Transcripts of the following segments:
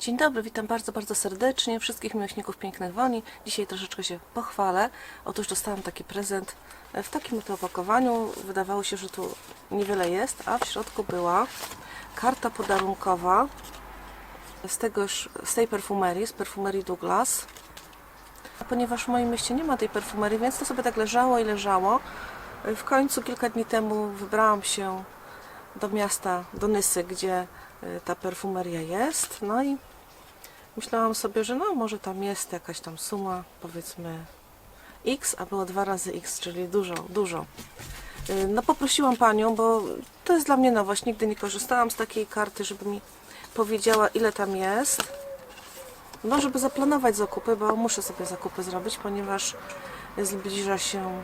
Dzień dobry, witam bardzo, bardzo serdecznie wszystkich miłośników pięknych woni. Dzisiaj troszeczkę się pochwalę. Otóż dostałam taki prezent w takim oto opakowaniu. Wydawało się, że tu niewiele jest, a w środku była karta podarunkowa z, tegoż, z tej perfumerii, z perfumerii Douglas. A Ponieważ w moim mieście nie ma tej perfumerii, więc to sobie tak leżało i leżało. W końcu kilka dni temu wybrałam się do miasta, do Nysy, gdzie y, ta perfumeria jest. No i myślałam sobie, że no może tam jest jakaś tam suma, powiedzmy X, a było dwa razy X, czyli dużo, dużo. Y, No poprosiłam panią, bo to jest dla mnie nowość, nigdy nie korzystałam z takiej karty, żeby mi powiedziała ile tam jest. No, żeby zaplanować zakupy, bo muszę sobie zakupy zrobić, ponieważ zbliża się,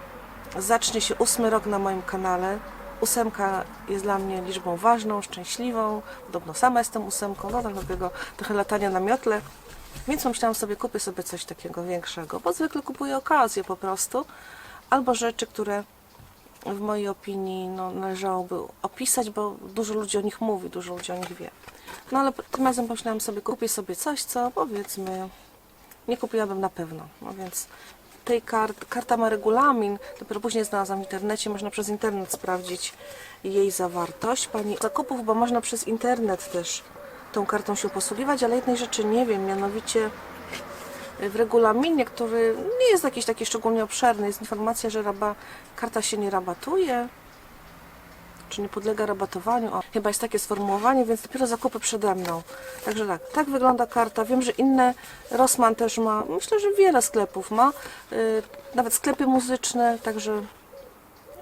zacznie się ósmy rok na moim kanale. Ósemka jest dla mnie liczbą ważną, szczęśliwą. Podobno sama jestem ósemką, no tak takiego trochę latania na miotle. Więc pomyślałam sobie, kupię sobie coś takiego większego, bo zwykle kupuję okazję po prostu. Albo rzeczy, które w mojej opinii no, należałoby opisać, bo dużo ludzi o nich mówi, dużo ludzi o nich wie. No ale tym razem pomyślałam sobie, kupię sobie coś, co powiedzmy nie kupiłabym na pewno. No więc tej kart, karta ma regulamin, dopiero później znalazłam w internecie, można przez internet sprawdzić jej zawartość. Pani zakupów, bo można przez internet też tą kartą się posługiwać, ale jednej rzeczy nie wiem, mianowicie w regulaminie, który nie jest jakiś taki szczególnie obszerny, jest informacja, że raba, karta się nie rabatuje, czy nie podlega rabatowaniu. Chyba jest takie sformułowanie, więc dopiero zakupy przede mną. Także tak, tak wygląda karta. Wiem, że inne Rossmann też ma, myślę, że wiele sklepów ma, yy, nawet sklepy muzyczne, także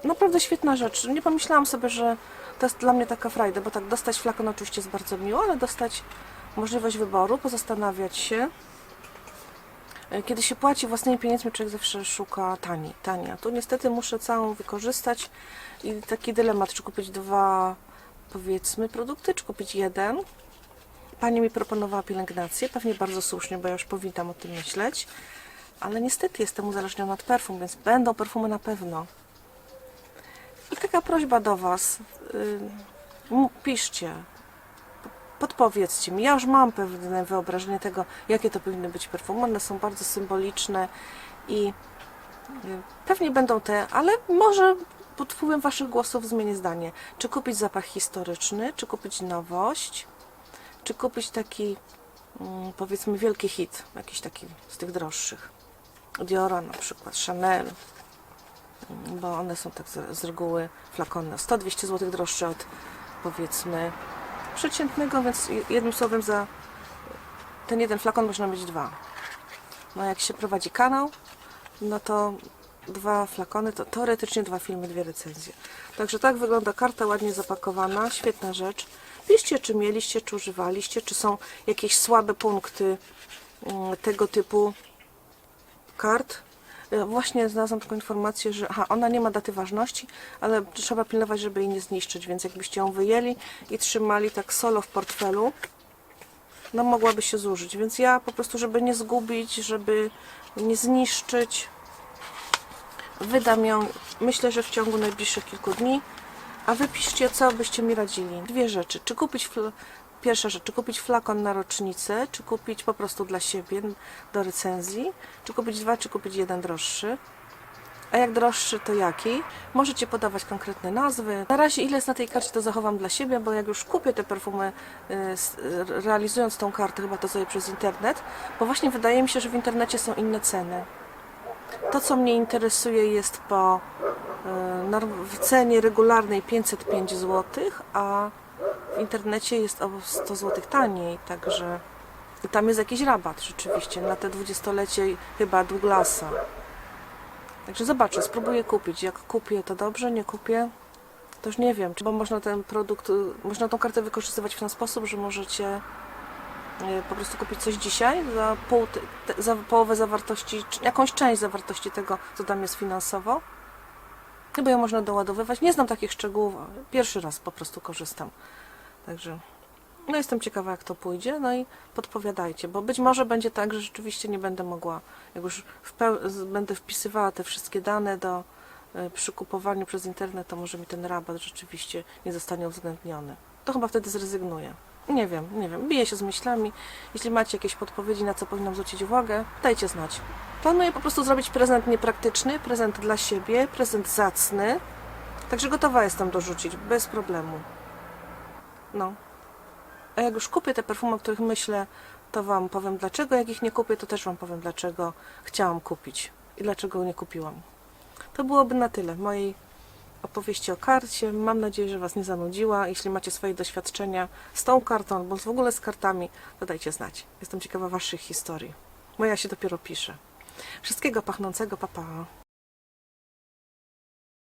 naprawdę świetna rzecz. Nie pomyślałam sobie, że to jest dla mnie taka frajda, bo tak dostać flakon oczywiście jest bardzo miło, ale dostać możliwość wyboru, pozastanawiać się. E, Kiedy się płaci własnymi pieniędzmi, człowiek zawsze szuka taniej, taniej. A tu niestety muszę całą wykorzystać i taki dylemat, czy kupić dwa, powiedzmy, produkty, czy kupić jeden. Pani mi proponowała pielęgnację, pewnie bardzo słusznie, bo ja już powinnam o tym myśleć. Ale niestety jestem uzależniona od perfum, więc będą perfumy na pewno. I taka prośba do Was. y, Piszcie, podpowiedzcie mi. Ja już mam pewne wyobrażenie tego, jakie to powinny być perfumy. One są bardzo symboliczne i y, pewnie będą te, ale może pod wpływem Waszych głosów zmienię zdanie. Czy kupić zapach historyczny, czy kupić nowość, czy kupić taki mm, powiedzmy wielki hit, jakiś taki z tych droższych. Diora na przykład, Chanel, bo one są tak z, reguły flakony 100-200 zł droższe od powiedzmy przeciętnego, więc jednym słowem za ten jeden flakon można mieć dwa. No jak się prowadzi kanał, no to dwa flakony, to teoretycznie dwa filmy, dwie recenzje. Także tak wygląda karta ładnie zapakowana, świetna rzecz. Piszcie, czy mieliście, czy używaliście, czy są jakieś słabe punkty mm, tego typu kart. Właśnie znalazłam taką informację, że aha, ona nie ma daty ważności, ale trzeba pilnować, żeby jej nie zniszczyć, więc jakbyście ją wyjęli i trzymali tak solo w portfelu, no mogłaby się zużyć. Więc ja po prostu, żeby nie zgubić, żeby nie zniszczyć, wydam ją, myślę, że w ciągu najbliższych kilku dni. A wy piszcie, co byście mi radzili. Dwie rzeczy. Czy kupić, pierwsza rzecz, czy kupić flakon na rocznicę, czy kupić po prostu dla siebie do recenzji, czy kupić dwa, czy kupić jeden droższy. A jak droższy, to jaki? Możecie podawać konkretne nazwy. Na razie ile jest na tej karcie, to zachowam dla siebie, bo jak już kupię te perfumy, y, realizując tą kartę, chyba to zrobię przez internet, bo właśnie wydaje mi się, że w internecie są inne ceny. To, co mnie interesuje, jest po y, w cenie regularnej 505 zł, a w internecie jest o 100 zł taniej, także tam jest jakiś rabat rzeczywiście na te 20-lecie chyba Douglasa. Także zobaczę, spróbuję kupić. Jak kupię, to dobrze, nie kupię, to już nie wiem, czy bo można ten produkt, można tą kartę wykorzystywać w ten sposób, że możecie y, po prostu kupić coś dzisiaj za, pół, te- za połowę zawartości, jakąś część zawartości tego, co tam jest finansowo. Chyba ją można doładowywać. Nie znam takich szczegółów. Pierwszy raz po prostu korzystam. Także no jestem ciekawa, jak to pójdzie. No i podpowiadajcie, bo być może będzie tak, że rzeczywiście nie będę mogła, jak już będę wpisywała te wszystkie dane do y, przez internet, to może mi ten rabat rzeczywiście nie zostanie uwzględniony. To chyba wtedy zrezygnuję. Nie wiem, nie wiem. Biję się z myślami. Jeśli macie jakieś podpowiedzi, na co powinnam zwrócić uwagę, dajcie znać. Planuję po prostu zrobić prezent niepraktyczny, prezent dla siebie, prezent zacny. Także gotowa jestem dorzucić, bez problemu. No. A jak już kupię te perfumy, o których myślę, to Wam powiem dlaczego. Jak ich nie kupię, to też Wam powiem dlaczego chciałam kupić i dlaczego nie kupiłam. To byłoby na tyle mojej opowieści o karcie. Mam nadzieję, że Was nie zanudziła. Jeśli macie swoje doświadczenia z tą kartą albo w ogóle z kartami, to dajcie znać. Jestem ciekawa Waszych historii. Moja się dopiero pisze. Wszystkiego pachnącego, papa. Pa.